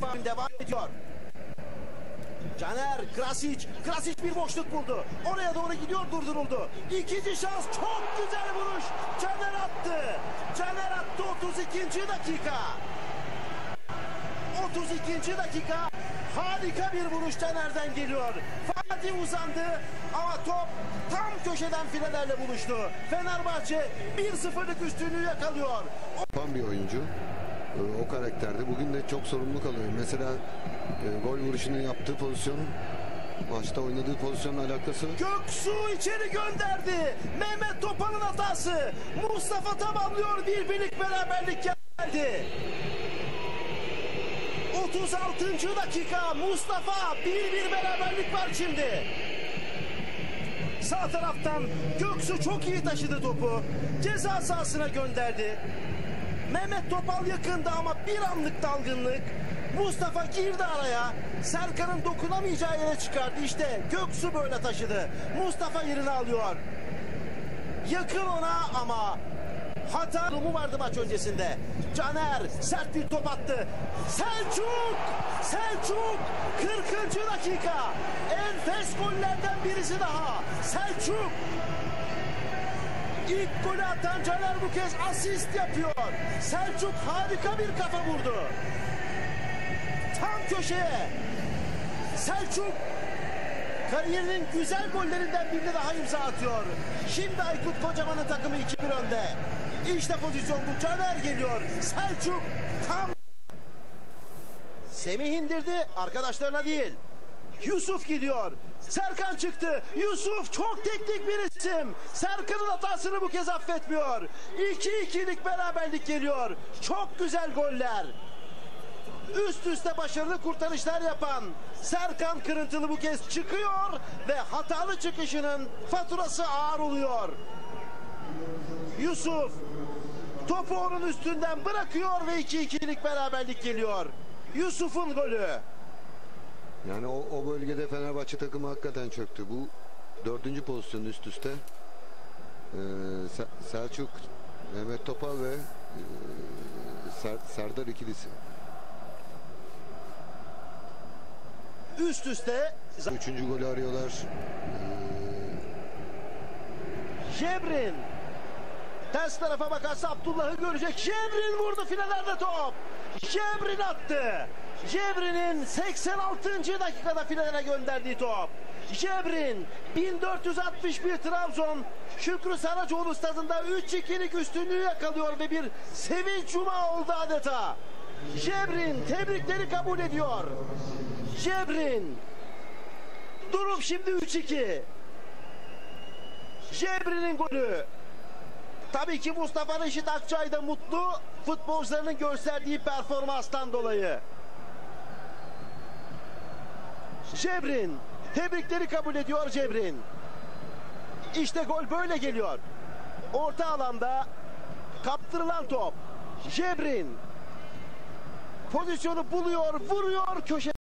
faul devam ediyor. Caner, Krasic, Krasic bir boşluk buldu. Oraya doğru gidiyor, durduruldu. İkinci şans, çok güzel vuruş. Caner attı. Caner attı 32. dakika. 32. dakika. Harika bir vuruş Caner'den geliyor. Fatih uzandı ama top tam köşeden filelerle buluştu. Fenerbahçe 1-0'lık üstünlüğü yakalıyor. yapan bir oyuncu. O karakterde. Bugün de çok sorumluluk alıyor. Mesela e, gol vuruşunu yaptığı pozisyon maçta oynadığı pozisyonla alakası. Göksu içeri gönderdi. Mehmet Topal'ın hatası. Mustafa tamamlıyor. Bir birlik beraberlik geldi. 36. dakika Mustafa bir bir beraberlik var şimdi. Sağ taraftan Göksu çok iyi taşıdı topu. Ceza sahasına gönderdi. Mehmet Topal yakında ama bir anlık dalgınlık. Mustafa girdi araya. Serkan'ın dokunamayacağı yere çıkardı. İşte Göksu böyle taşıdı. Mustafa yerini alıyor. Yakın ona ama hata durumu vardı maç öncesinde. Caner sert bir top attı. Selçuk! Selçuk! 40. dakika. Enfes gollerden birisi daha. Selçuk! İlk golü atan Caner bu kez asist yapıyor. Selçuk harika bir kafa vurdu. Tam köşeye. Selçuk kariyerinin güzel gollerinden birini daha imza atıyor. Şimdi Aykut Kocaman'ın takımı 2-1 önde. İşte pozisyon bu. Caner geliyor. Selçuk tam Semih indirdi arkadaşlarına değil. Yusuf gidiyor. Serkan çıktı. Yusuf çok teknik bir isim. Serkan'ın hatasını bu kez affetmiyor. 2-2'lik beraberlik geliyor. Çok güzel goller. Üst üste başarılı kurtarışlar yapan Serkan Kırıntılı bu kez çıkıyor ve hatalı çıkışının faturası ağır oluyor. Yusuf topu onun üstünden bırakıyor ve 2-2'lik beraberlik geliyor. Yusuf'un golü. Yani o, o bölgede Fenerbahçe takımı hakikaten çöktü. Bu dördüncü pozisyon üst üste. Ee, Se- Selçuk, Mehmet Topal ve e, Ser- Serdar ikilisi. Üst üste Üçüncü golü arıyorlar. Jebrin. Ters tarafa bakarsa Abdullah'ı görecek. Jebrin vurdu filelerde top. Jebrin attı. Jebrin'in 86. dakikada filelere gönderdiği top. Jebrin 1461 Trabzon Şükrü Saracoğlu stadında 3-2'lik üstünlüğü yakalıyor ve bir sevinç cuma oldu adeta. Jebrin tebrikleri kabul ediyor. Jebrin durum şimdi 3-2. Jebri'nin golü. Tabii ki Mustafa Reşit Akçay da mutlu futbolcularının gösterdiği performanstan dolayı. Cebrin tebrikleri kabul ediyor Cebrin. İşte gol böyle geliyor. Orta alanda kaptırılan top. Cebrin pozisyonu buluyor, vuruyor köşe.